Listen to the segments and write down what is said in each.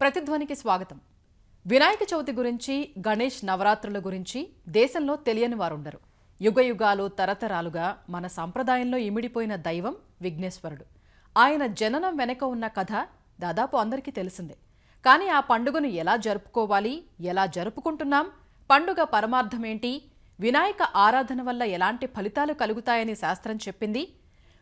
ప్రతిధ్వనికి స్వాగతం. వినాయక చవితి గురించి గణేష్ నవరాత్రుల గురించి దేశంలో తెలియని వారుండరు. యుగయుగాలు తరతరాలుగా మన సంప్రదాయంలో ఇమిడిపోయిన దైవం విఘ్నేశ్వరుడు. ఆయన జననం వెనక ఉన్న కథ దాదాపు అందరికీ తెలిసిందే. కానీ ఆ పండుగను ఎలా జరుపుకోవాలి ఎలా జరుపుకుంటున్నాం పండుగ పరమార్థమేంటి వినాయక ఆరాధన వల్ల ఎలాంటి ఫలితాలు కలుగుతాయని శాస్త్రం చెప్పింది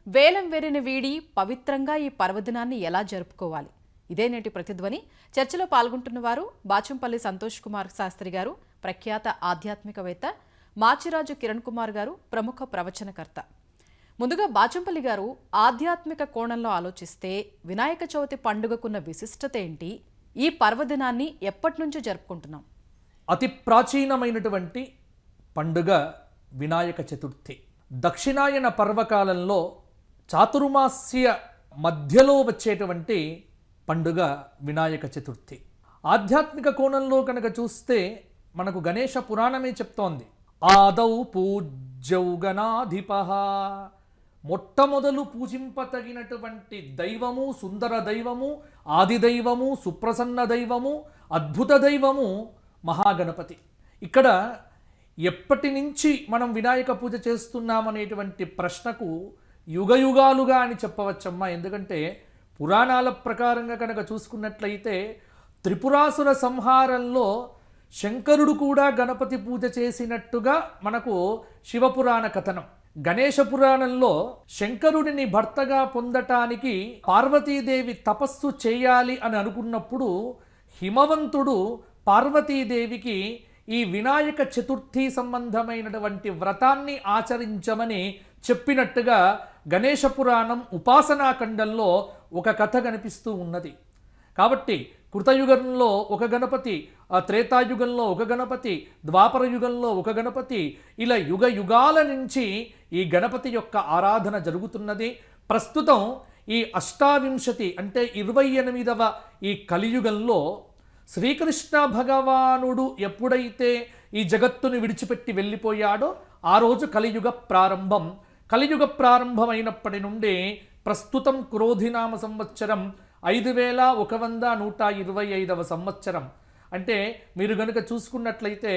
వేలం వెరిని వీడి పవిత్రంగా ఈ పర్వదినాన్ని ఎలా జరుపుకోవాలి ఇదే నేటి ప్రతిధ్వని. చర్చలో పాల్గొంటున్న వారు బాచంపల్లి సంతోష్ కుమార్ శాస్త్రి గారు ప్రఖ్యాత ఆధ్యాత్మికవేత్త మాచిరాజు కిరణ్ కుమార్ గారు ప్రముఖ ప్రవచనకర్త. ముందుగా బాచంపల్లి గారు ఆధ్యాత్మిక కోణంలో ఆలోచిస్తే వినాయక చవితి పండుగకున్న విశిష్టత ఏంటి? ఈ పర్వదినాన్ని ఎప్పటి నుంచో జరుపుకుంటున్నాం? అతి ప్రాచీనమైనటువంటి పండుగ వినాయక చతుర్థి. దక్షిణాయన పర్వకాలంలో చాతుర్మాస్య మధ్యలో వచ్చేటువంటి పండుగ వినాయక చతుర్థి. ఆధ్యాత్మిక కోణంలో కనుక చూస్తే మనకు గణేష పురాణమే చెప్తోంది. ఆదౌ పూజ్యౌ గణాధిప. మొట్టమొదలు పూజింపతగినటువంటి దైవము సుందర దైవము ఆది దైవము సుప్రసన్న దైవము అద్భుత దైవము మహాగణపతి. ఇక్కడ ఎప్పటి నుంచి మనం వినాయక పూజ చేస్తున్నామనేటువంటి ప్రశ్నకు యుగయుగాలుగా అని చెప్పవచ్చమ్మా. ఎందుకంటే పురాణాల ప్రకారంగా కనుక చూసుకున్నట్లయితే త్రిపురాసుర సంహారంలో శంకరుడు కూడా గణపతి పూజ చేసినట్టుగా మనకు శివపురాణ కథనం. గణేష పురాణంలో శంకరుడిని భర్తగా పొందటానికి పార్వతీదేవి తపస్సు చేయాలి అని అనుకున్నప్పుడు హిమవంతుడు పార్వతీదేవికి ఈ వినాయక చతుర్థి సంబంధమైనటువంటి వ్రతాన్ని ఆచరించమని చెప్పినట్టుగా గణేష పురాణం ఉపాసనాఖండంలో ఒక కథ కనిపిస్తూ ఉన్నది. కాబట్టి కృతయుగంలో ఒక గణపతి త్రేతాయుగంలో ఒక గణపతి ద్వాపర యుగంలో ఒక గణపతి ఇలా యుగ యుగాల నుంచి ఈ గణపతి యొక్క ఆరాధన జరుగుతున్నది. ప్రస్తుతం ఈ అష్టావింశతి అంటే ఇరవై ఎనిమిదవ ఈ కలియుగంలో శ్రీకృష్ణ భగవానుడు ఎప్పుడైతే ఈ జగత్తుని విడిచిపెట్టి వెళ్ళిపోయాడో ఆ రోజు కలియుగ ప్రారంభం. కలియుగ ప్రారంభమైనప్పటి నుండి ప్రస్తుతం క్రోధినామ సంవత్సరం ఐదు వేల ఒక వంద నూట ఇరవై ఐదవ సంవత్సరం. అంటే మీరు గనుక చూసుకున్నట్లయితే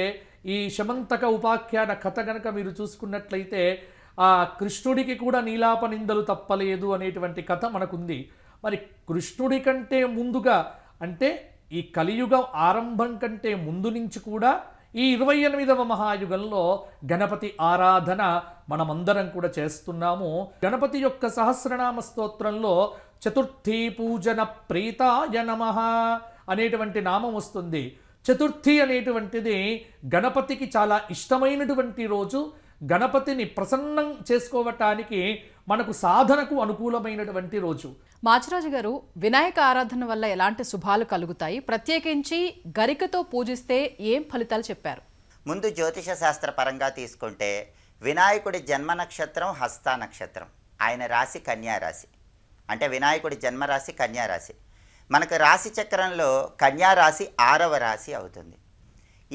ఈ శమంతక ఉపాఖ్యాన కథ గనుక మీరు చూసుకున్నట్లయితే ఆ కృష్ణుడికి కూడా నీలాప నిందలు తప్పలేదు అనేటువంటి కథ మనకుంది. మరి కృష్ణుడి కంటే ముందుగా అంటే ఈ కలియుగం ఆరంభం కంటే ముందు నుంచి కూడా ఈ ఇరవై ఎనిమిదవ మహాయుగంలో గణపతి ఆరాధన మనమందరం కూడా చేస్తున్నాము. గణపతి యొక్క సహస్రనామ స్తోత్రంలో చతుర్థి పూజన ప్రీతాయ నమ అనేటువంటి నామం వస్తుంది. చతుర్థి అనేటువంటిది గణపతికి చాలా ఇష్టమైనటువంటి రోజు. గణపతిని ప్రసన్నం చేసుకోవటానికి మనకు సాధనకు అనుకూలమైనటువంటి రోజు. మాచిరాజు గారు వినాయక ఆరాధన వల్ల ఎలాంటి శుభాలు కలుగుతాయి? ప్రత్యేకించి గరికతో పూజిస్తే ఏం ఫలితాలు చెప్పారు? ముందు జ్యోతిష శాస్త్ర పరంగా తీసుకుంటే వినాయకుడి జన్మ నక్షత్రం హస్త నక్షత్రం. ఆయన రాశి కన్యా రాశి. అంటే వినాయకుడి జన్మరాశి కన్యా రాశి. మనకు రాశి చక్రంలో కన్యా రాశి ఆరవ రాశి అవుతుంది.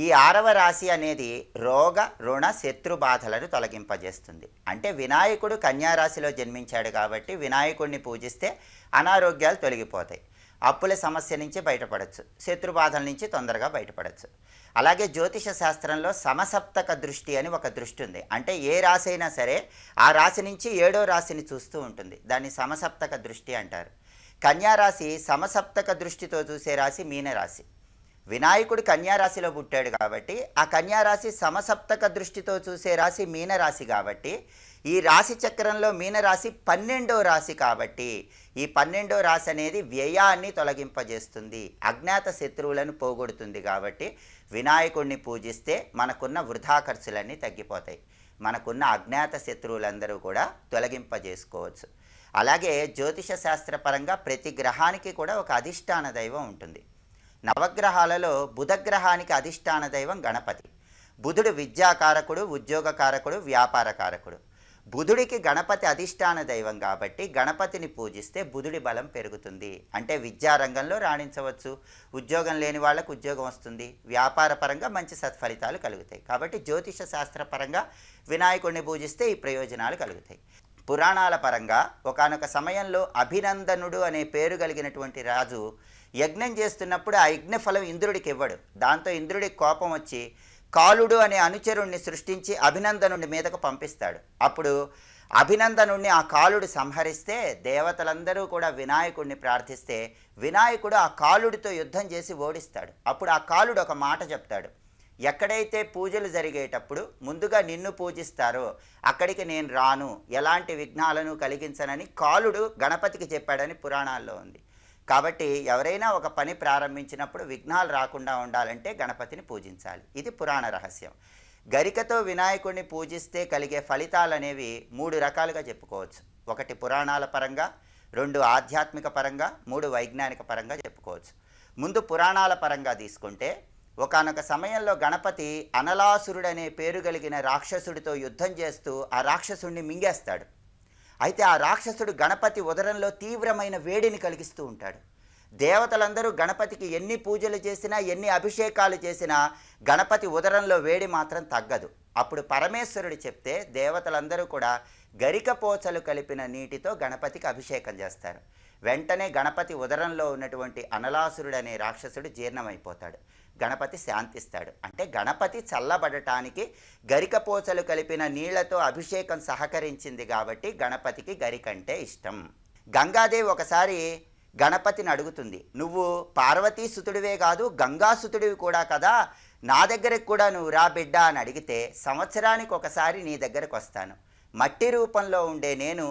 ఈ ఆరవ రాశి అనేది రోగ రుణ శత్రు బాధలను తొలగింపజేస్తుంది. అంటే వినాయకుడు కన్యారాశిలో జన్మించాడు కాబట్టి వినాయకుడిని పూజిస్తే అనారోగ్యాలు తొలగిపోతాయి. అప్పుల సమస్య నుంచి బయటపడచ్చు. శత్రు బాధల నుంచి తొందరగా బయటపడచ్చు. అలాగే జ్యోతిష శాస్త్రంలో సమసప్తక దృష్టి అని ఒక దృష్టి ఉంది. అంటే ఏ రాశి అయినా సరే ఆ రాశి నుంచి ఏడో రాశిని చూస్తూ ఉంటుంది. దాన్ని సమసప్తక దృష్టి అంటారు. కన్యారాశి సమసప్తక దృష్టితో చూసే రాశి మీనరాశి. వినాయకుడు కన్యారాశిలో పుట్టాడు కాబట్టి ఆ కన్యారాశి సమసప్తక దృష్టితో చూసే రాశి మీనరాశి కాబట్టి ఈ రాశి చక్రంలో మీనరాశి పన్నెండో రాశి కాబట్టి ఈ పన్నెండో రాశి అనేది వ్యయాన్ని తొలగింపజేస్తుంది అజ్ఞాత శత్రువులను పోగొడుతుంది కాబట్టి వినాయకుడిని పూజిస్తే మనకున్న వృధా ఖర్చులన్నీ తగ్గిపోతాయి. మనకున్న అజ్ఞాత శత్రువులందరూ కూడా తొలగింపజేసుకోవచ్చు. అలాగే జ్యోతిష శాస్త్రపరంగా ప్రతి గ్రహానికి కూడా ఒక అధిష్టాన దైవం ఉంటుంది. నవగ్రహాలలో బుధగ్రహానికి అధిష్టాన దైవం గణపతి. బుధుడు విద్యాకారకుడు ఉద్యోగకారకుడు వ్యాపారకారకుడు. బుధుడికి గణపతి అధిష్టాన దైవం కాబట్టి గణపతిని పూజిస్తే బుధుడి బలం పెరుగుతుంది. అంటే విద్యారంగంలో రాణించవచ్చు. ఉద్యోగం లేని వాళ్ళకు ఉద్యోగం వస్తుంది. వ్యాపార పరంగా మంచి సత్ఫలితాలు కలుగుతాయి. కాబట్టి జ్యోతిష శాస్త్ర పరంగా వినాయకుడిని పూజిస్తే ఈ ప్రయోజనాలు కలుగుతాయి. పురాణాల పరంగా ఒకానొక సమయంలో అభినందనుడు అనే పేరు కలిగినటువంటి రాజు యజ్ఞం చేస్తున్నప్పుడు ఆ యజ్ఞ ఫలం ఇంద్రుడికి ఇవ్వడు. దాంతో ఇంద్రుడికి కోపం వచ్చి కాలుడు అనే అనుచరుణ్ణి సృష్టించి అభినందనుడి మీదకు పంపిస్తాడు. అప్పుడు అభినందనుణ్ణి ఆ కాలుడు సంహరిస్తే దేవతలందరూ కూడా వినాయకుడిని ప్రార్థిస్తే వినాయకుడు ఆ కాలుడితో యుద్ధం చేసి ఓడిస్తాడు. అప్పుడు ఆ కాలుడు ఒక మాట చెప్తాడు. ఎక్కడైతే పూజలు జరిగేటప్పుడు ముందుగా నిన్ను పూజిస్తారో అక్కడికి నేను రాను. ఎలాంటి విఘ్నాలను కలిగించనని కాలుడు గణపతికి చెప్పాడని పురాణాల్లో ఉంది. కాబట్టి ఎవరైనా ఒక పని ప్రారంభించినప్పుడు విఘ్నాలు రాకుండా ఉండాలంటే గణపతిని పూజించాలి. ఇది పురాణ రహస్యం. గరికతో వినాయకుడిని పూజిస్తే కలిగే ఫలితాలు అనేవి మూడు రకాలుగా చెప్పుకోవచ్చు. ఒకటి పురాణాల పరంగా రెండు ఆధ్యాత్మిక పరంగా మూడు వైజ్ఞానిక పరంగా చెప్పుకోవచ్చు. ముందు పురాణాల పరంగా తీసుకుంటే ఒకానొక సమయంలో గణపతి అనలాసురుడనే పేరు కలిగిన రాక్షసుడితో యుద్ధం చేస్తూ ఆ రాక్షసుడిని మింగేస్తాడు. అయితే ఆ రాక్షసుడు గణపతి ఉదరంలో తీవ్రమైన వేడిని కలిగిస్తూ ఉంటాడు. దేవతలందరూ గణపతికి ఎన్ని పూజలు చేసినా ఎన్ని అభిషేకాలు చేసినా గణపతి ఉదరంలో వేడి మాత్రం తగ్గదు. అప్పుడు పరమేశ్వరుడు చెప్తే దేవతలందరూ కూడా గరిక పోచలు కలిపిన నీటితో గణపతికి అభిషేకం చేస్తారు. వెంటనే గణపతి ఉదరంలో ఉన్నటువంటి అనలాసురుడు అనే రాక్షసుడు జీర్ణమైపోతాడు. గణపతి శాంతిస్తాడు. అంటే గణపతి చల్లబడటానికి గరిక పోచలు కలిపిన నీళ్ళతో అభిషేకం సహకరించింది కాబట్టి గణపతికి గరికంటే ఇష్టం. గంగాదేవి ఒకసారి గణపతిని అడుగుతుంది నువ్వు పార్వతీసుతుడివే కాదు గంగాసుతుడివి కూడా కదా? నా దగ్గరకు కూడా నువ్వు రా బిడ్డ అని అడిగితే సంవత్సరానికి ఒకసారి నీ దగ్గరకు వస్తాను. మట్టి రూపంలో ఉండే నేను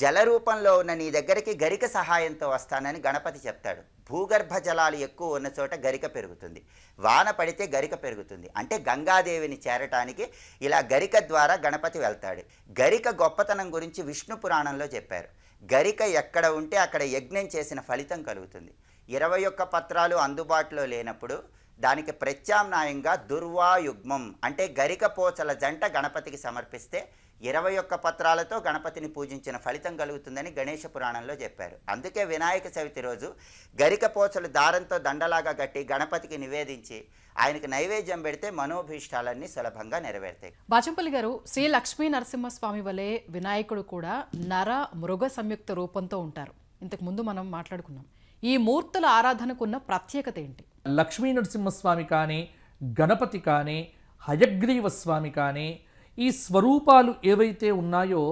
జల రూపంలో ఉన్న నీ దగ్గరికి గరిక సహాయంతో వస్తానని గణపతి చెప్తాడు. భూగర్భ జలాలు ఎక్కువ ఉన్న చోట గరిక పెరుగుతుంది. వాన పడితే గరిక పెరుగుతుంది. అంటే గంగాదేవిని చేరటానికి ఇలా గరిక ద్వారా గణపతి వెళ్తాడు. గరిక గొప్పతనం గురించి విష్ణు పురాణంలో చెప్పారు. గరిక ఎక్కడ ఉంటే అక్కడ యజ్ఞం చేసిన ఫలితం కలుగుతుంది. ఇరవై ఒక్క పత్రాలు అందుబాటులో లేనప్పుడు దానికి ప్రత్యామ్నాయంగా దుర్వాయుగ్మం అంటే గరిక పోచల జంట గణపతికి సమర్పిస్తే ఇరవై ఒక్క పత్రాలతో గణపతిని పూజించిన ఫలితం కలుగుతుందని గణేష పురాణంలో చెప్పారు. అందుకే వినాయక చవితి రోజు గరిక పోచలు దారంతో దండలాగా కట్టి గణపతికి నివేదించి ఆయనకి నైవేద్యం పెడితే మనోభీష్టాలన్నీ సులభంగా నెరవేరుతాయి. బాచంపల్లి గారు శ్రీ లక్ష్మీ నరసింహస్వామి వలె వినాయకుడు కూడా నర మృగ సంయుక్త రూపంతో ఉంటారు. ఇంతకు ముందు మనం మాట్లాడుకున్నాం. ఈ మూర్తుల ఆరాధనకు ఉన్న ప్రత్యేకత ఏంటి? లక్ష్మీ నరసింహస్వామి కానీ గణపతి కానీ హయగ్రీవ స్వామి కానీ ఈ స్వరూపాలు ఏవైతే ఉన్నాయో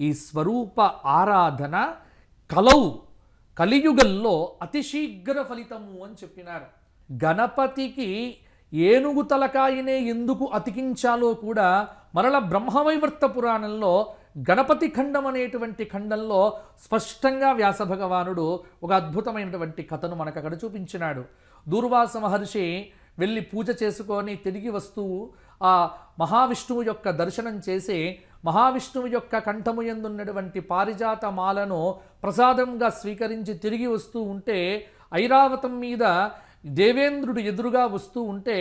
ఈ స్వరూప ఆరాధన కలవు కలియుగంలో అతి శీఘ్ర ఫలితము అని చెప్పినారు. గణపతికి ఏనుగు తలకాయనే ఎందుకు అతికించాలో కూడా మరల బ్రహ్మవైవర్త పురాణంలో గణపతి ఖండం అనేటువంటి ఖండంలో స్పష్టంగా వ్యాస భగవానుడు ఒక అద్భుతమైనటువంటి కథను మనకు అక్కడ చూపించినాడు. దూర్వాస మహర్షి వెళ్ళి పూజ చేసుకొని తిరిగి వస్తూ ఆ మహావిష్ణువు యొక్క దర్శనం చేసి మహావిష్ణువు యొక్క కంఠము ఎందున్నటువంటి పారిజాత మాలను ప్రసాదంగా స్వీకరించి తిరిగి వస్తూ ఉంటే ఐరావతం మీద దేవేంద్రుడు ఎదురుగా వస్తూ ఉంటే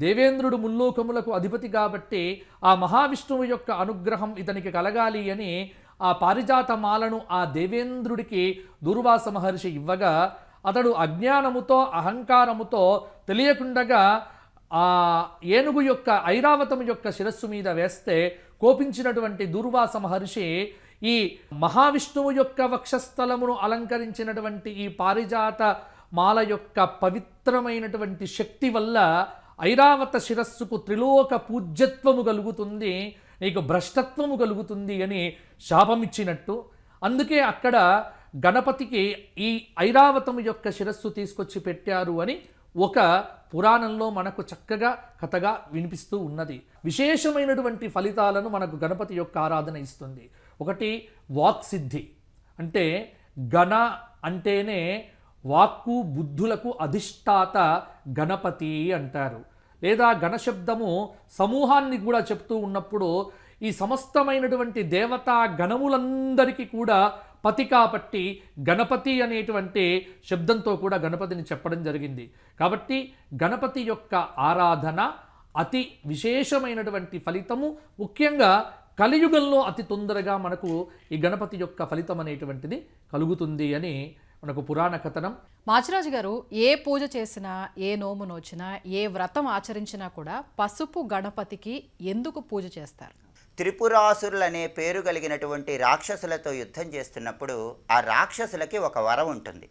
దేవేంద్రుడు ముల్లోకములకు అధిపతి కాబట్టి ఆ మహావిష్ణువు యొక్క అనుగ్రహం ఇతనికి కలగాలి అని ఆ పారిజాత మాలను ఆ దేవేంద్రుడికి దుర్వాస మహర్షి ఇవ్వగా అతడు అజ్ఞానముతో అహంకారముతో తెలియకుండగా ఆ ఏనుగు యొక్క ఐరావతము యొక్క శిరస్సు మీద వేస్తే కోపించినటువంటి దూర్వాస మహర్షి ఈ మహావిష్ణువు యొక్క వక్షస్థలమును అలంకరించినటువంటి ఈ పారిజాత మాల యొక్క పవిత్రమైనటువంటి శక్తి వల్ల ఐరావత శిరస్సుకు త్రిలోక పూజ్యత్వము కలుగుతుంది నీకు భ్రష్టత్వము కలుగుతుంది అని శాపమిచ్చినట్టు. అందుకే అక్కడ గణపతికి ఈ ఐరావతము యొక్క శిరస్సు తీసుకొచ్చి పెట్టారు అని ఒక పురాణంలో మనకు చక్కగా కథగా వినిపిస్తూ ఉన్నది. విశేషమైనటువంటి ఫలితాలను మనకు గణపతి యొక్క ఆరాధన ఇస్తుంది. ఒకటి వాక్ సిద్ధి. అంటే గణ అంటేనే వాక్కు బుద్ధులకు అధిష్టాత గణపతి అంటారు. లేదా గణశబ్దము సమూహాన్ని కూడా చెప్తూ ఉన్నప్పుడు ఈ సమస్తమైనటువంటి దేవతా గణములందరికీ కూడా పతి కాబట్టి గణపతి అనేటువంటి శబ్దంతో కూడా గణపతిని చెప్పడం జరిగింది. కాబట్టి గణపతి యొక్క ఆరాధన అతి విశేషమైనటువంటి ఫలితము. ముఖ్యంగా కలియుగంలో అతి తొందరగా మనకు ఈ గణపతి యొక్క ఫలితం అనేటువంటిది కలుగుతుంది అని మనకు పురాణ కథనం. మాచిరాజు గారు ఏ పూజ చేసినా ఏ నోము నోచినా ఏ వ్రతం ఆచరించినా కూడా పసుపు గణపతికి ఎందుకు పూజ చేస్తారు? త్రిపురాసురులనే అనే పేరు కలిగినటువంటి రాక్షసులతో యుద్ధం చేస్తున్నప్పుడు ఆ రాక్షసులకి ఒక వరం ఉంటుంది.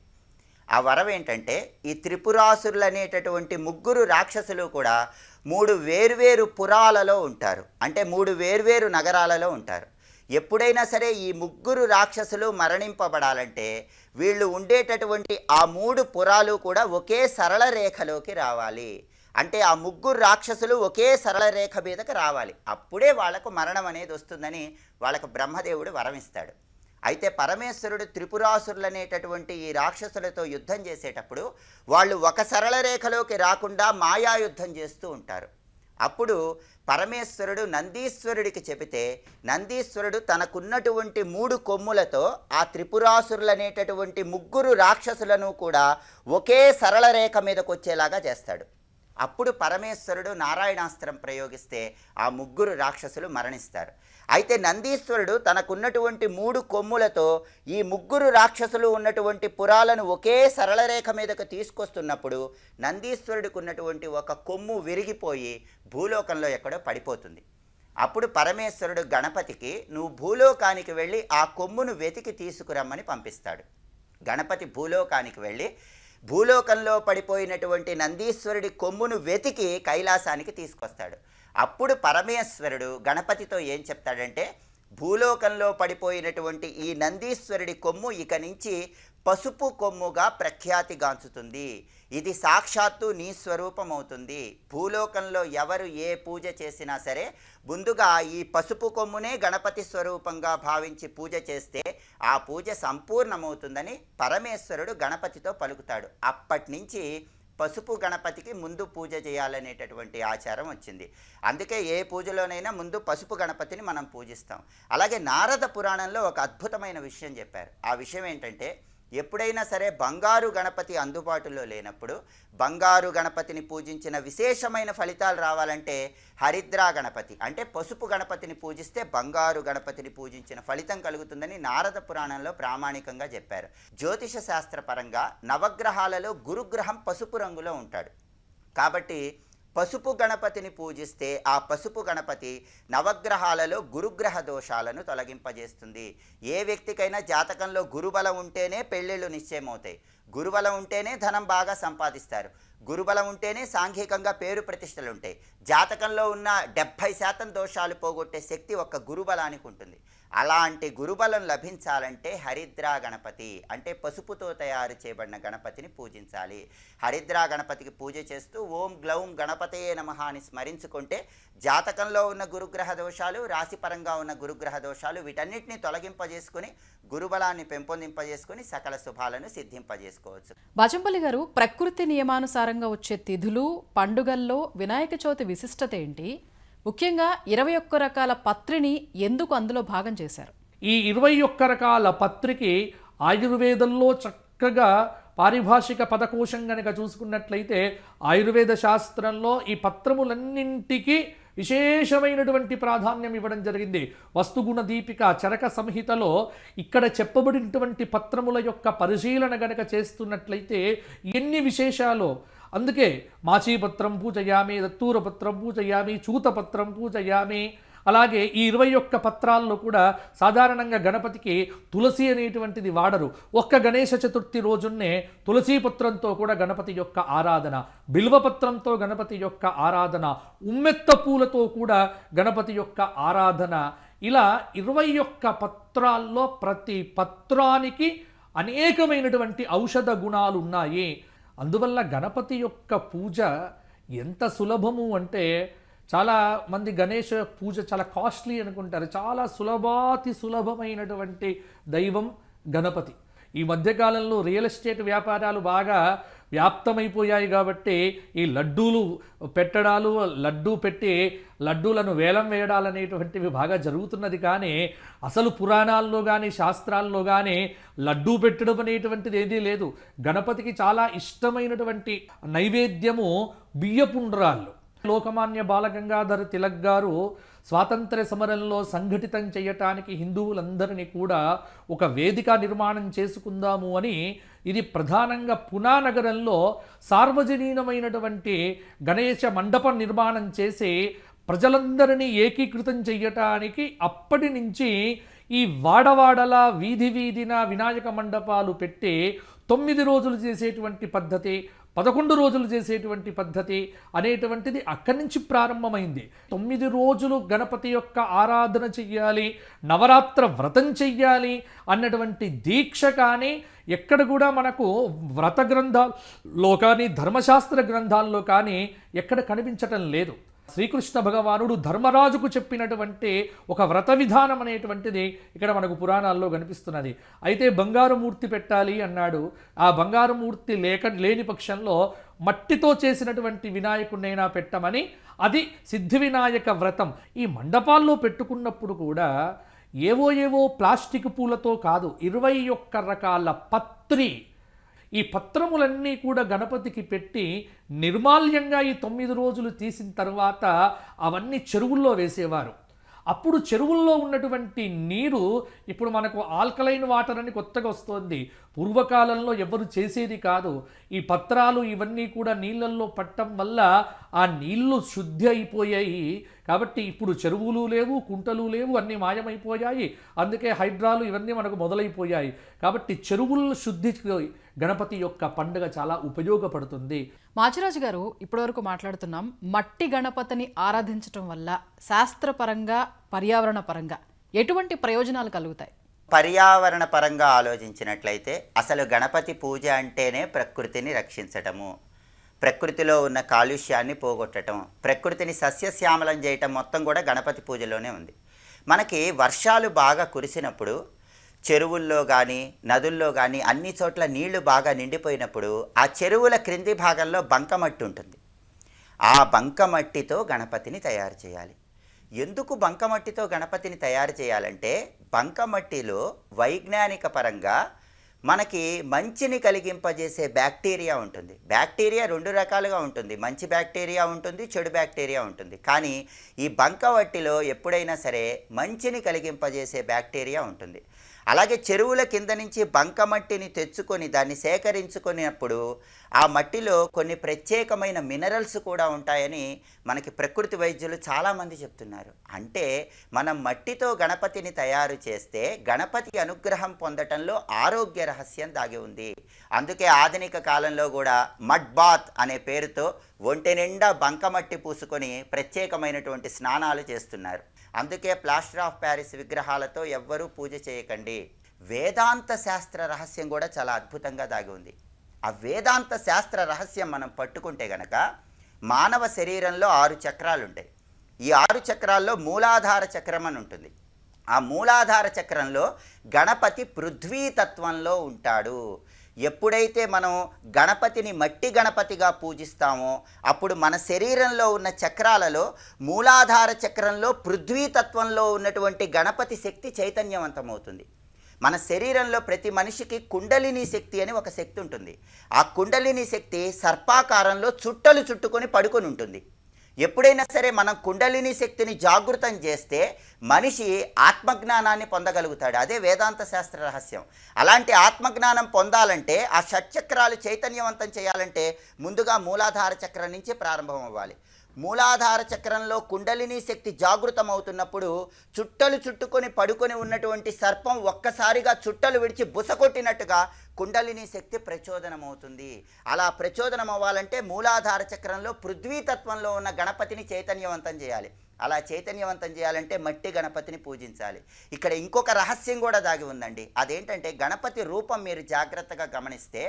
ఆ వరం ఏంటంటే ఈ త్రిపురాసురులు అనేటటువంటి ముగ్గురు రాక్షసులు కూడా మూడు వేర్వేరు పురాలలో ఉంటారు. అంటే మూడు వేర్వేరు నగరాలలో ఉంటారు. ఎప్పుడైనా సరే ఈ ముగ్గురు రాక్షసులు మరణింపబడాలంటే వీళ్ళు ఉండేటటువంటి ఆ మూడు పురాలు కూడా ఒకే సరళ రేఖలోకి రావాలి. అంటే ఆ ముగ్గురు రాక్షసులు ఒకే సరళ రేఖ మీదకి రావాలి. అప్పుడే వాళ్ళకు మరణం అనేది వస్తుందని వాళ్ళకు బ్రహ్మదేవుడు వరమిస్తాడు. అయితే పరమేశ్వరుడు త్రిపురాసురులనేటటువంటి ఈ రాక్షసులతో యుద్ధం చేసేటప్పుడు వాళ్ళు ఒక సరళ రేఖలోకి రాకుండా మాయా యుద్ధం చేస్తూ ఉంటారు. అప్పుడు పరమేశ్వరుడు నందీశ్వరుడికి చెబితే నందీశ్వరుడు తనకున్నటువంటి మూడు కొమ్ములతో ఆ త్రిపురాసురులనేటటువంటి ముగ్గురు రాక్షసులను కూడా ఒకే సరళ రేఖ మీదకు వచ్చేలాగా చేస్తాడు. అప్పుడు పరమేశ్వరుడు నారాయణాస్త్రం ప్రయోగిస్తే ఆ ముగ్గురు రాక్షసులు మరణిస్తారు. అయితే నందీశ్వరుడు తనకున్నటువంటి మూడు కొమ్ములతో ఈ ముగ్గురు రాక్షసులు ఉన్నటువంటి పురాలను ఒకే సరళ రేఖ మీదకు తీసుకొస్తున్నప్పుడు నందీశ్వరుడికి ఉన్నటువంటి ఒక కొమ్ము విరిగిపోయి భూలోకంలో ఎక్కడో పడిపోతుంది. అప్పుడు పరమేశ్వరుడు గణపతికి నువ్వు భూలోకానికి వెళ్ళి ఆ కొమ్మును వెతికి తీసుకురమ్మని పంపిస్తాడు. గణపతి భూలోకానికి వెళ్ళి భూలోకంలో పడిపోయినటువంటి నందీశ్వరుడి కొమ్మును వెతికి కైలాసానికి తీసుకొస్తాడు. అప్పుడు పరమేశ్వరుడు గణపతితో ఏం చెప్తాడంటే భూలోకంలో పడిపోయినటువంటి ఈ నందీశ్వరుడి కొమ్ము ఇక నుంచి పసుపు కొమ్ముగా ప్రఖ్యాతిగాంచుతుంది ఇది సాక్షాత్తు నీ స్వరూపం అవుతుంది భూలోకంలో ఎవరు ఏ పూజ చేసినా సరే ముందుగా ఈ పసుపు కొమ్మునే గణపతి స్వరూపంగా భావించి పూజ చేస్తే ఆ పూజ సంపూర్ణమవుతుందని పరమేశ్వరుడు గణపతితో పలుకుతాడు. అప్పటి నుంచి పసుపు గణపతికి ముందు పూజ చేయాలనేటటువంటి ఆచారం వచ్చింది. అందుకే ఏ పూజలోనైనా ముందు పసుపు గణపతిని మనం పూజిస్తాం. అలాగే నారద పురాణంలో ఒక అద్భుతమైన విషయం చెప్పారు. ఆ విషయం ఏంటంటే ఎప్పుడైనా సరే బంగారు గణపతి అందుబాటులో లేనప్పుడు బంగారు గణపతిని పూజించిన విశేషమైన ఫలితాలు రావాలంటే హరిద్రా గణపతి అంటే పసుపు గణపతిని పూజిస్తే బంగారు గణపతిని పూజించిన ఫలితం కలుగుతుందని నారద పురాణంలో ప్రామాణికంగా చెప్పారు. జ్యోతిష శాస్త్రపరంగా నవగ్రహాలలో గురుగ్రహం పసుపు రంగులో ఉంటాడు. కాబట్టి పసుపు గణపతిని పూజిస్తే ఆ పసుపు గణపతి నవగ్రహాలలో గురుగ్రహ దోషాలను తొలగింపజేస్తుంది. ఏ వ్యక్తికైనా జాతకంలో గురుబలం ఉంటేనే పెళ్ళిళ్ళు నిశ్చయమవుతాయి. గురుబలం ఉంటేనే ధనం బాగా సంపాదిస్తారు. గురుబలం ఉంటేనే సాంఘికంగా పేరు ప్రతిష్టలు ఉంటాయి జాతకంలో ఉన్న డెబ్భై శాతం దోషాలు పోగొట్టే శక్తి ఒక్క గురుబలానికి ఉంటుంది. అలాంటి గురుబలం లభించాలంటే హరిద్రా గణపతి అంటే పసుపుతో తయారు చేయబడిన గణపతిని పూజించాలి. హరిద్రా గణపతికి పూజ చేస్తూ ఓం గ్లౌం గణపతయే నమః అని స్మరించుకుంటే జాతకంలో ఉన్న గురుగ్రహ దోషాలు రాశిపరంగా ఉన్న గురుగ్రహ దోషాలు వీటన్నిటిని తొలగింపజేసుకుని గురుబలాన్ని పెంపొందింపజేసుకుని సకల శుభాలను సిద్ధింపజేసుకోవచ్చు. బాచంపల్లి గారు ప్రకృతి నియమానుసారంగా వచ్చే తిథులు పండుగల్లో వినాయక చవితి విశిష్టత ఏంటి? ముఖ్యంగా ఇరవై ఒక్క రకాల పత్రిని ఎందుకు అందులో భాగం చేశారు? ఈ ఇరవై ఒక్క రకాల పత్రికి ఆయుర్వేదంలో చక్కగా పారిభాషిక పదకోశం కనుక చూసుకున్నట్లయితే ఆయుర్వేద శాస్త్రంలో ఈ పత్రములన్నింటికి విశేషమైనటువంటి ప్రాధాన్యం ఇవ్వడం జరిగింది. వస్తుగుణ దీపిక చరక సంహితలో ఇక్కడ చెప్పబడినటువంటి పత్రముల యొక్క పరిశీలన గనక చేస్తున్నట్లయితే ఎన్ని విశేషాలు? అందుకే మాచీపత్రం పూజయామి దత్తూరపత్రం పూజయామి చూతపత్రం పూజయామి. అలాగే ఈ ఇరవై ఒక్క పత్రాల్లో కూడా సాధారణంగా గణపతికి తులసి అనేటువంటిది వాడరు. ఒక్క గణేష చతుర్థి రోజున్నే తులసీపత్రంతో కూడా గణపతి యొక్క ఆరాధన బిల్వపత్రంతో గణపతి యొక్క ఆరాధన ఉమ్మెత్త పూలతో కూడా గణపతి యొక్క ఆరాధన. ఇలా ఇరవై ఒక్క పత్రాల్లో ప్రతి పత్రానికి అనేకమైనటువంటి ఔషధ గుణాలు ఉన్నాయి అందువల్ల గణపతి యొక్క పూజ ఎంత సులభము అంటే చాలా మంది గణేష పూజ చాలా కాస్ట్లీ అనుకుంటారు. చాలా సులభాతి సులభమైనటువంటి దైవం గణపతి. ఈ మధ్యకాలంలో రియల్ ఎస్టేట్ వ్యాపారాలు బాగా వ్యాప్తమైపోయాయి కాబట్టి ఈ లడ్డూలు పెట్టడాలు లడ్డూ పెట్టి లడ్డూలను వేలం వేయడాలనేటువంటివి బాగా జరుగుతున్నది కానీ అసలు పురాణాల్లో కానీ శాస్త్రాల్లో కానీ లడ్డూ పెట్టడం అనేటువంటిది ఏదీ లేదు. గణపతికి చాలా ఇష్టమైనటువంటి నైవేద్యము బియ్యపుండ్రాళ్ళు. లోకమాన్య బాలగంగాధర తిలక్ గారు స్వాతంత్ర సమరంలో సంఘటితం చేయటానికి హిందువులందరినీ కూడా ఒక వేదిక నిర్మాణం చేసుకుందాము అని ఇది ప్రధానంగా పునా నగరంలో సార్వజనీనమైనటువంటి గణేశ మండపం నిర్మాణం చేసి ప్రజలందరినీ ఏకీకృతం చెయ్యటానికి అప్పటి నుంచి ఈ వాడవాడల వీధి వీధిన వినాయక మండపాలు పెట్టి తొమ్మిది రోజులు చేసేటువంటి పద్ధతి పదకొండు రోజులు చేసేటువంటి పద్ధతి అనేటువంటిది అక్కడి నుంచి ప్రారంభమైంది. తొమ్మిది రోజులు గణపతి యొక్క ఆరాధన చెయ్యాలి నవరాత్ర వ్రతం చెయ్యాలి అన్నటువంటి దీక్ష కానీ ఎక్కడ కూడా మనకు వ్రత గ్రంథాల్లో కానీ ధర్మశాస్త్ర గ్రంథాల్లో కానీ ఎక్కడ కనిపించటం లేదు. శ్రీకృష్ణ భగవానుడు ధర్మరాజుకు చెప్పినటువంటి ఒక వ్రత విధానం అనేటువంటిది ఇక్కడ మనకు పురాణాల్లో కనిపిస్తున్నది. అయితే బంగారు మూర్తి పెట్టాలి అన్నాడు. ఆ బంగారు మూర్తి లేక లేని పక్షంలో మట్టితో చేసినటువంటి వినాయకుడినైనా పెట్టమని అది సిద్ధి వినాయక వ్రతం. ఈ మండపాల్లో పెట్టుకున్నప్పుడు కూడా ఏవో ఏవో ప్లాస్టిక్ పూలతో కాదు ఇరవై ఒక్క రకాల పత్రి ఈ పత్రములన్నీ కూడా గణపతికి పెట్టి నిర్మాల్యంగా ఈ తొమ్మిది రోజులు తీసిన తర్వాత అవన్నీ చెరువుల్లో వేసేవారు. అప్పుడు చెరువుల్లో ఉన్నటువంటి నీరు ఇప్పుడు మనకు ఆల్కలైన్ వాటర్ అని కొత్తగా వస్తోంది. పూర్వకాలంలో ఎవరు చేసేది కాదు. ఈ పత్రాలు ఇవన్నీ కూడా నీళ్ళల్లో పట్టడం వల్ల ఆ నీళ్ళు శుద్ధి అయిపోయాయి కాబట్టి ఇప్పుడు చెరువులు లేవు కుంటలు లేవు అన్నీ మాయమైపోయాయి. అందుకే హైడ్రాలు ఇవన్నీ మనకు మొదలైపోయాయి. కాబట్టి చెరువులు శుద్ధి గణపతి యొక్క పండుగ చాలా ఉపయోగపడుతుంది. మాచిరాజు గారు ఇప్పటివరకు మాట్లాడుతున్నాం. మట్టి గణపతిని ఆరాధించటం వల్ల శాస్త్రపరంగా పర్యావరణ పరంగా ఎటువంటి ప్రయోజనాలు కలుగుతాయి? పర్యావరణ పరంగా ఆలోచించినట్లయితే అసలు గణపతి పూజ అంటేనే ప్రకృతిని రక్షించటము. ప్రకృతిలో ఉన్న కాలుష్యాన్ని పోగొట్టడం ప్రకృతిని సస్యశ్యామలం చేయటం మొత్తం కూడా గణపతి పూజలోనే ఉంది. మనకి వర్షాలు బాగా కురిసినప్పుడు చెరువుల్లో కానీ నదుల్లో కానీ అన్ని చోట్ల నీళ్ళు బాగా నిండిపోయినప్పుడు ఆ చెరువుల క్రింది భాగంలో బంకమట్టి ఉంటుంది. ఆ బంకమట్టితో గణపతిని తయారు చేయాలి. ఎందుకు బంకమట్టితో గణపతిని తయారు చేయాలంటే బంకమట్టిలో వైజ్ఞానిక పరంగా మనకి మంచిని కలిగింపజేసే బ్యాక్టీరియా ఉంటుంది. బ్యాక్టీరియా రెండు రకాలుగా ఉంటుంది. మంచి బ్యాక్టీరియా ఉంటుంది చెడు బ్యాక్టీరియా ఉంటుంది. కానీ ఈ బంకమట్టిలో ఎప్పుడైనా సరే మంచిని కలిగింపజేసే బ్యాక్టీరియా ఉంటుంది. అలాగే చెరువుల కింద నుంచి బంకమట్టిని తెచ్చుకొని దాన్ని సేకరించుకునేప్పుడు ఆ మట్టిలో కొన్ని ప్రత్యేకమైన మినరల్స్ కూడా ఉంటాయని మనకి ప్రకృతి వైద్యులు చాలామంది చెప్తున్నారు. అంటే మనం మట్టితో గణపతిని తయారు చేస్తే గణపతి అనుగ్రహం పొందటంలో ఆరోగ్య రహస్యం దాగి ఉంది. అందుకే ఆధునిక కాలంలో కూడా మడ్ బాత్ అనే పేరుతో ఒంటి నిండా బంకమట్టి పూసుకొని ప్రత్యేకమైనటువంటి స్నానాలు చేస్తున్నారు. అందుకే ప్లాస్టర్ ఆఫ్ ప్యారిస్ విగ్రహాలతో ఎవ్వరూ పూజ చేయకండి. వేదాంత శాస్త్ర రహస్యం కూడా చాలా అద్భుతంగా దాగి ఉంది. ఆ వేదాంత శాస్త్ర రహస్యం మనం పట్టుకుంటే గనక మానవ శరీరంలో ఆరు చక్రాలు ఉంటాయి ఈ ఆరు చక్రాల్లో మూలాధార చక్రం అని ఉంటుంది. ఆ మూలాధార చక్రంలో గణపతి పృథ్వీ తత్వంలో ఉంటాడు. ఎప్పుడైతే మనం గణపతిని మట్టి గణపతిగా పూజిస్తామో అప్పుడు మన శరీరంలో ఉన్న చక్రాలలో మూలాధార చక్రంలో పృథ్వీ తత్వంలో ఉన్నటువంటి గణపతి శక్తి చైతన్యవంతమవుతుంది. మన శరీరంలో ప్రతి మనిషికి కుండలిని శక్తి అని ఒక శక్తి ఉంటుంది. ఆ కుండలిని శక్తి సర్పాకారంలో చుట్టలు చుట్టుకొని పడుకొని ఉంటుంది. ఎప్పుడైనా సరే మనం కుండలిని శక్తిని జాగృతం చేస్తే మనిషి ఆత్మజ్ఞానాన్ని పొందగలుగుతాడు. అదే వేదాంత శాస్త్ర రహస్యం. అలాంటి ఆత్మజ్ఞానం పొందాలంటే ఆ షట్చక్రాలు చైతన్యవంతం చేయాలంటే ముందుగా మూలాధార చక్రం నుంచి ప్రారంభం అవ్వాలి. మూలాధార చక్రంలో కుండలిని శక్తి జాగృతమవుతున్నప్పుడు చుట్టలు చుట్టుకొని పడుకొని ఉన్నటువంటి సర్పం ఒక్కసారిగా చుట్టలు విడిచి బుసకొట్టినట్టుగా కుండలిని శక్తి ప్రచోదనమవుతుంది. అలా ప్రచోదనం అవ్వాలంటే మూలాధార చక్రంలో పృథ్వీతత్వంలో ఉన్న గణపతిని చైతన్యవంతం చేయాలి. అలా చైతన్యవంతం చేయాలంటే మట్టి గణపతిని పూజించాలి. ఇక్కడ ఇంకొక రహస్యం కూడా దాగి ఉందండి. అదేంటంటే గణపతి రూపం మీరు జాగ్రత్తగా గమనిస్తే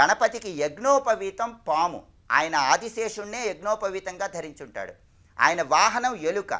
గణపతికి యజ్ఞోపవీతం పాము. ఆయన ఆదిశేషుణ్ణే యజ్ఞోపవీతంగా ధరించుంటాడు. ఆయన వాహనం ఎలుక.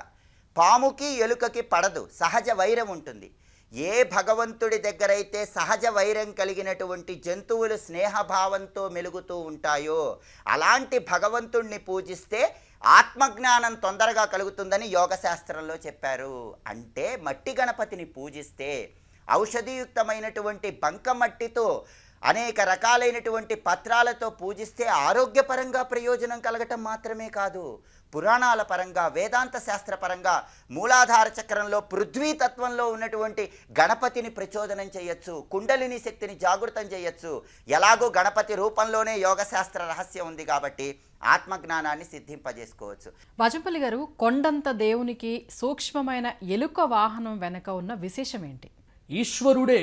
పాముకి ఎలుకకి పడదు సహజ వైరం ఉంటుంది. ఏ భగవంతుడి దగ్గరైతే సహజ వైరం కలిగినటువంటి జంతువులు స్నేహభావంతో మెలుగుతూ ఉంటాయో అలాంటి భగవంతుణ్ణి పూజిస్తే ఆత్మజ్ఞానం తొందరగా కలుగుతుందని యోగ శాస్త్రంలో చెప్పారు. అంటే మట్టి గణపతిని పూజిస్తే ఔషధియుక్తమైనటువంటి బంకమట్టితో అనేక రకాలైనటువంటి పత్రాలతో పూజిస్తే ఆరోగ్యపరంగా ప్రయోజనం కలగటం మాత్రమే కాదు. పురాణాల పరంగా వేదాంత శాస్త్ర పరంగా మూలాధార చక్రంలో పృథ్వీ తత్వంలో ఉన్నటువంటి గణపతిని ప్రచోదనం చేయొచ్చు కుండలిని శక్తిని జాగృతం చేయొచ్చు. ఎలాగో గణపతి రూపంలోనే యోగ శాస్త్ర రహస్యం ఉంది కాబట్టి ఆత్మజ్ఞానాన్ని సిద్ధింపజేసుకోవచ్చు. వాజంపల్లి గారు కొండంత దేవునికి సూక్ష్మమైన ఎలుక వాహనం వెనక ఉన్న విశేషం ఏంటి? ఈశ్వరుడే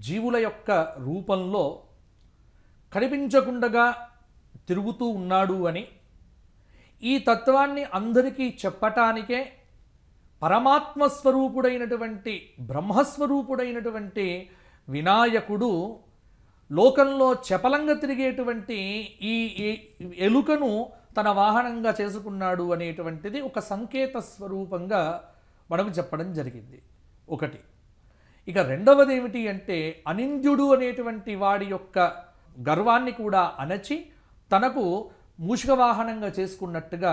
జీవుల యొక్క రూపంలో కనిపించకుండగా తిరుగుతూ ఉన్నాడు అని ఈ తత్వాన్ని అందరికీ చెప్పటానికే పరమాత్మ స్వరూపుడైనటువంటి బ్రహ్మస్వరూపుడైనటువంటి వినాయకుడు లోకంలో చపలంగా తిరిగేటువంటి ఈ ఎలుకను తన వాహనంగా చేసుకున్నాడు అనేటువంటిది ఒక సంకేత స్వరూపంగా మనకు చెప్పడం జరిగింది. ఒకటి. ఇక రెండవది ఏమిటి అంటే అనింద్యుడు అనేటువంటి వాడి యొక్క గర్వాన్ని కూడా అణచి తనకు మూషిక వాహనంగా చేసుకున్నట్టుగా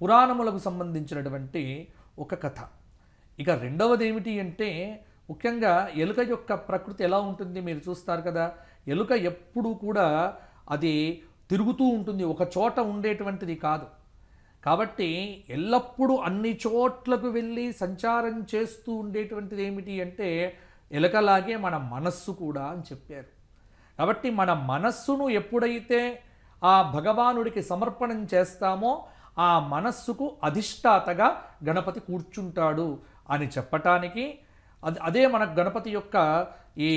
పురాణములకు సంబంధించినటువంటి ఒక కథ. ఇక రెండవది ఏమిటి అంటే ముఖ్యంగా ఎలుక యొక్క ప్రకృతి ఎలా ఉంటుంది మీరు చూస్తారు కదా. ఎలుక ఎప్పుడూ కూడా అది తిరుగుతూ ఉంటుంది. ఒక చోట ఉండేటువంటిది కాదు. కాబట్టి ఎల్లప్పుడూ అన్ని చోట్లకు వెళ్ళి సంచారం చేస్తూ ఉండేటువంటిది ఏమిటి అంటే ఎలకలాగే మన మనస్సు కూడా అని చెప్పారు. కాబట్టి మన మనస్సును ఎప్పుడైతే ఆ భగవానుడికి సమర్పణం చేస్తామో ఆ మనస్సుకు అధిష్టాతగా గణపతి కూర్చుంటాడు అని చెప్పటానికి అది అదే మన గణపతి యొక్క ఈ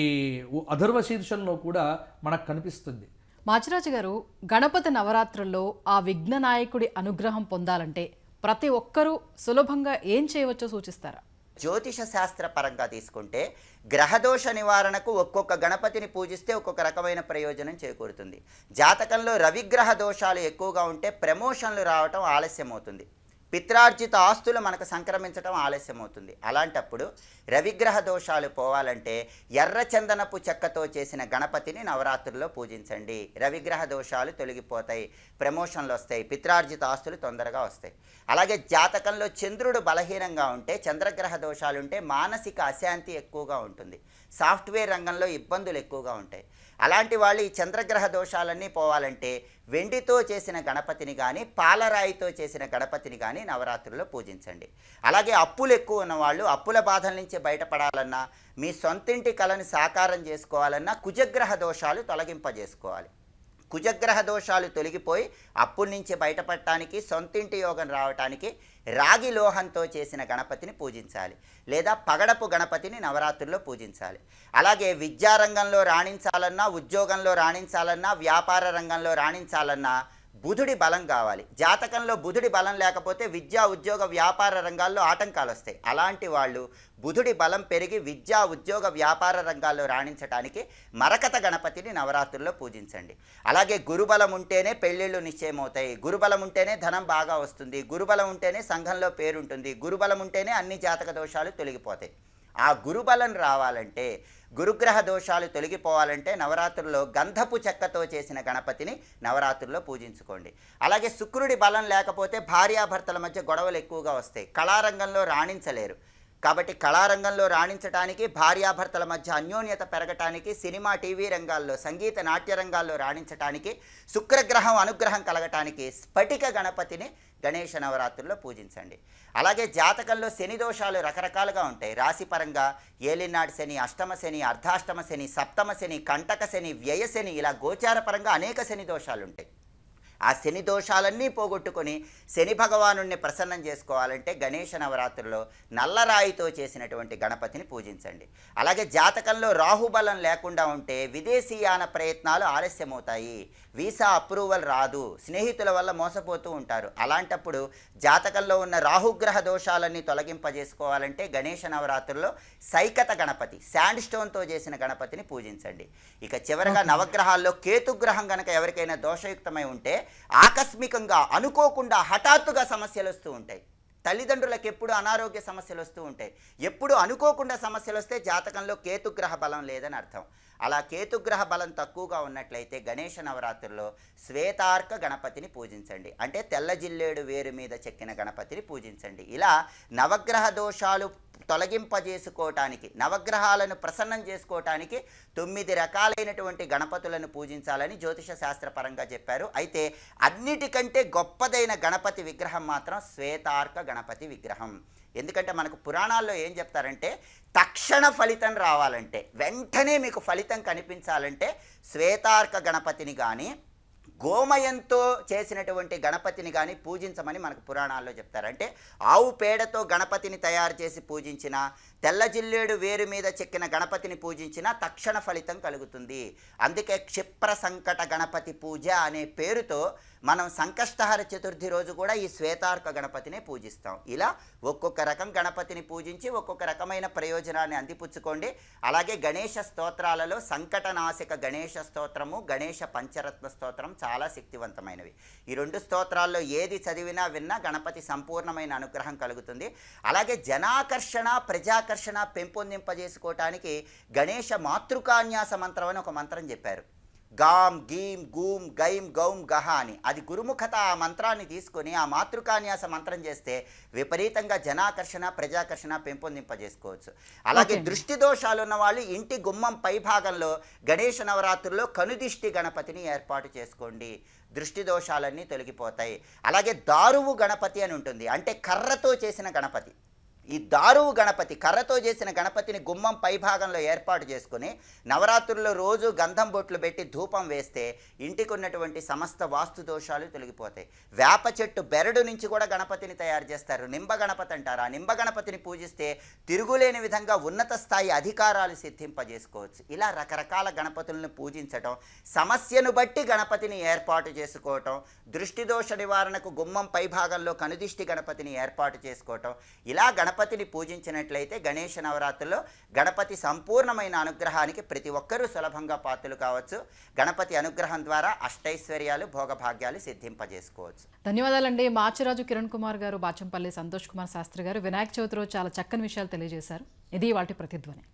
అధర్వ శీర్షంలో కూడా మనకు కనిపిస్తుంది. మాచిరాజు గారు గణపతి నవరాత్రుల్లో ఆ విఘ్న నాయకుడి అనుగ్రహం పొందాలంటే ప్రతి ఒక్కరూ సులభంగా ఏం చేయవచ్చో సూచిస్తారా? జ్యోతిష శాస్త్ర పరంగా తీసుకుంటే గ్రహదోష నివారణకు ఒక్కొక్క గణపతిని పూజిస్తే ఒక్కొక్క రకమైన ప్రయోజనం చేకూరుతుంది. జాతకంలో రవిగ్రహ దోషాలు ఎక్కువగా ఉంటే ప్రమోషన్లు రావటం ఆలస్యం అవుతుంది పిత్రార్జిత ఆస్తులు మనకు సంక్రమించడం ఆలస్యమవుతుంది. అలాంటప్పుడు రవిగ్రహ దోషాలు పోవాలంటే ఎర్ర చందనపు చెక్కతో చేసిన గణపతిని నవరాత్రుల్లో పూజించండి. రవిగ్రహ దోషాలు తొలగిపోతాయి. ప్రమోషన్లు వస్తాయి. పిత్రార్జిత ఆస్తులు తొందరగా వస్తాయి. అలాగే జాతకంలో చంద్రుడు బలహీనంగా ఉంటే చంద్రగ్రహ దోషాలు ఉంటే మానసిక అశాంతి ఎక్కువగా ఉంటుంది. సాఫ్ట్వేర్ రంగంలో ఇబ్బందులు ఎక్కువగా ఉంటాయి. అలాంటి వాళ్ళు ఈ చంద్రగ్రహ దోషాలన్నీ పోవాలంటే వెండితో చేసిన గణపతిని కానీ పాలరాయితో చేసిన గణపతిని కానీ నవరాత్రుల్లో పూజించండి. అలాగే అప్పులు ఎక్కువ ఉన్నవాళ్ళు అప్పుల బాధల నుంచి బయటపడాలన్నా మీ సొంతింటి కళని సాకారం చేసుకోవాలన్నా కుజగ్రహ దోషాలు తొలగింపజేసుకోవాలి. కుజగ్రహ దోషాలు తొలగిపోయి అప్పుల నుంచి బయటపడటానికి సొంతింటి యోగం రావటానికి రాగి లోహంతో చేసిన గణపతిని పూజించాలి. లేదా పగడపు గణపతిని నవరాత్రుల్లో పూజించాలి. అలాగే విద్యారంగంలో రాణించాలన్నా ఉద్యోగంలో రాణించాలన్నా వ్యాపార రంగంలో రాణించాలన్నా బుధుడి బలం కావాలి. జాతకంలో బుధుడి బలం లేకపోతే విద్యా ఉద్యోగ వ్యాపార రంగాల్లో ఆటంకాలు వస్తాయి. అలాంటి వాళ్ళు బుధుడి బలం పెరిగి విద్యా ఉద్యోగ వ్యాపార రంగాల్లో రాణించడానికి మరకత గణపతిని నవరాత్రుల్లో పూజించండి. అలాగే గురుబలం ఉంటేనే పెళ్ళిళ్ళు నిశ్చయమవుతాయి. గురుబలం ఉంటేనే ధనం బాగా వస్తుంది. గురుబలం ఉంటేనే సంఘంలో పేరుంటుంది. గురుబలం ఉంటేనే అన్ని జాతక దోషాలు తొలగిపోతాయి. ఆ గురుబలం రావాలంటే గురుగ్రహ దోషాలు తొలగిపోవాలంటే నవరాత్రుల్లో గంధపు చెక్కతో చేసిన గణపతిని నవరాత్రుల్లో పూజించుకోండి. అలాగే శుక్రుడి బలం లేకపోతే భార్యాభర్తల మధ్య గొడవలు ఎక్కువగా వస్తాయి. కళారంగంలో రాణించలేరు. కాబట్టి కళారంగంలో రాణించడానికి భార్యాభర్తల మధ్య అన్యోన్యత పెరగటానికి సినిమా టీవీ రంగాల్లో సంగీత నాట్య రంగాల్లో రాణించటానికి శుక్రగ్రహం అనుగ్రహం కలగటానికి స్ఫటిక గణపతిని గణేష నవరాత్రుల్లో పూజించండి. అలాగే జాతకంలో శని దోషాలు రకరకాలుగా ఉంటాయి. రాశిపరంగా ఏలినాటి శని అష్టమ శని అర్ధాష్టమ శని సప్తమ శని కంటక శని వ్యయ శని ఇలా గోచారపరంగా అనేక శని దోషాలు ఉంటాయి ఆ శని దోషాలన్నీ పోగొట్టుకొని శని భగవానుణ్ణి ప్రసన్నం చేసుకోవాలంటే గణేష నవరాత్రుల్లో నల్లరాయితో చేసినటువంటి గణపతిని పూజించండి. అలాగే జాతకంలో రాహుబలం లేకుండా ఉంటే విదేశీయాన ప్రయత్నాలు ఆలస్యమవుతాయి. వీసా అప్రూవల్ రాదు. స్నేహితుల వల్ల మోసపోతూ ఉంటారు. అలాంటప్పుడు జాతకంలో ఉన్న రాహుగ్రహ దోషాలన్నీ తొలగింపజేసుకోవాలంటే గణేష నవరాత్రుల్లో సైకత గణపతి శాండ్ స్టోన్తో చేసిన గణపతిని పూజించండి. ఇక చివరగా నవగ్రహాల్లో కేతుగ్రహం గనక ఎవరికైనా దోషయుక్తమై ఉంటే ఆకస్మికంగా అనుకోకుండా హఠాత్తుగా సమస్యలు వస్తూ ఉంటాయి. తల్లిదండ్రులకు ఎప్పుడు అనారోగ్య సమస్యలు వస్తూ ఉంటాయి. ఎప్పుడు అనుకోకుండా సమస్యలు వస్తే జాతకంలో కేతుగ్రహ బలం లేదని అర్థం. అలా కేతుగ్రహ బలం తక్కువగా ఉన్నట్లయితే గణేష నవరాత్రుల్లో శ్వేతార్క గణపతిని పూజించండి. అంటే తెల్ల జిల్లేడు వేరు మీద చెక్కిన గణపతిని పూజించండి. ఇలా నవగ్రహ దోషాలు తొలగింపజేసుకోవటానికి నవగ్రహాలను ప్రసన్నం చేసుకోవటానికి తొమ్మిది రకాలైనటువంటి గణపతులను పూజించాలని జ్యోతిష శాస్త్రపరంగా చెప్పారు. అయితే అన్నిటికంటే గొప్పదైన గణపతి విగ్రహం మాత్రం శ్వేతార్క గణపతి విగ్రహం. ఎందుకంటే మనకు పురాణాల్లో ఏం చెప్తారంటే తక్షణ ఫలితం రావాలంటే వెంటనే మీకు ఫలితం కనిపించాలంటే శ్వేతార్క గణపతిని కానీ గోమయంతో చేసినటువంటి గణపతిని కానీ పూజించమని మనకు పురాణాల్లో చెప్తారు. అంటే ఆవు పేడతో గణపతిని తయారు చేసి పూజించిన తెల్ల జిల్లేడు వేరు మీద చెక్కిన గణపతిని పూజించిన తక్షణ ఫలితం కలుగుతుంది. అందుకే క్షిప్ర సంకట గణపతి పూజ అనే పేరుతో మనం సంకష్టహర చతుర్థి రోజు కూడా ఈ శ్వేతార్క గణపతినే పూజిస్తాం. ఇలా ఒక్కొక్క రకం గణపతిని పూజించి ఒక్కొక్క రకమైన ప్రయోజనాన్ని అందిపుచ్చుకోండి. అలాగే గణేష స్తోత్రాలలో సంకటనాశక గణేష స్తోత్రము గణేష పంచరత్న స్తోత్రం చాలా శక్తివంతమైనవి. ఈ రెండు స్తోత్రాల్లో ఏది చదివినా విన్నా గణపతి సంపూర్ణమైన అనుగ్రహం కలుగుతుంది. అలాగే జనాకర్షణ ప్రజాకర్షణ పెంపొందింపజేసుకోవటానికి గణేష మాతృకాన్యాస మంత్రం అని ఒక మంత్రం చెప్పారు. గాం గీం గూం గైం గౌం గహ అని. అది గురుముఖత ఆ మంత్రాన్ని తీసుకొని ఆ మాతృకాన్యాస మంత్రం చేస్తే విపరీతంగా జనాకర్షణ ప్రజాకర్షణ పెంపొందింపజేసుకోవచ్చు. అలాగే. దృష్టి దోషాలు ఉన్న వాళ్ళు ఇంటి గుమ్మం పై భాగంలో గణేష నవరాత్రుల్లో కనుదిష్టి గణపతిని ఏర్పాటు చేసుకోండి. దృష్టి దోషాలన్నీ తొలగిపోతాయి. అలాగే దారువు గణపతి అని ఉంటుంది. అంటే కర్రతో చేసిన గణపతి. ఈ దారువు గణపతి కర్రతో చేసిన గణపతిని గుమ్మం పైభాగంలో ఏర్పాటు చేసుకుని నవరాత్రుల్లో రోజు గంధం బొట్లు పెట్టి ధూపం వేస్తే ఇంటికి ఉన్నటువంటి సమస్త వాస్తు దోషాలు తొలగిపోతాయి. వేప చెట్టు బెరడు నుంచి కూడా గణపతిని తయారు చేస్తారు. నింబ గణపతి అంటారు. ఆ నింబ గణపతిని పూజిస్తే తిరుగులేని విధంగా ఉన్నత స్థాయి అధికారాలు సిద్ధింపజేసుకోవచ్చు. ఇలా రకరకాల గణపతులను పూజించటం సమస్యను బట్టి గణపతిని ఏర్పాటు చేసుకోవటం దృష్టి దోష నివారణకు గుమ్మం పైభాగంలో కనుదిష్టి గణపతిని ఏర్పాటు చేసుకోవటం ఇలా గణపతిని పూజించినట్లయితే గణేష నవరాత్రుల్లో గణపతి సంపూర్ణమైన అనుగ్రహానికి ప్రతి ఒక్కరూ సులభంగా పాత్రలు కావచ్చు. గణపతి అనుగ్రహం ద్వారా అష్టైశ్వర్యాలు భోగభాగ్యాలు సిద్ధింపజేసుకోవచ్చు. ధన్యవాదాలండి. మాచిరాజు కిరణ్ కుమార్ గారు బాచంపల్లి సంతోష్ కుమార్ శాస్త్రి గారు వినాయక చవితి రోజు చాలా చక్కని విషయాలు తెలియజేశారు. ఇది వాటి ప్రతిధ్వని.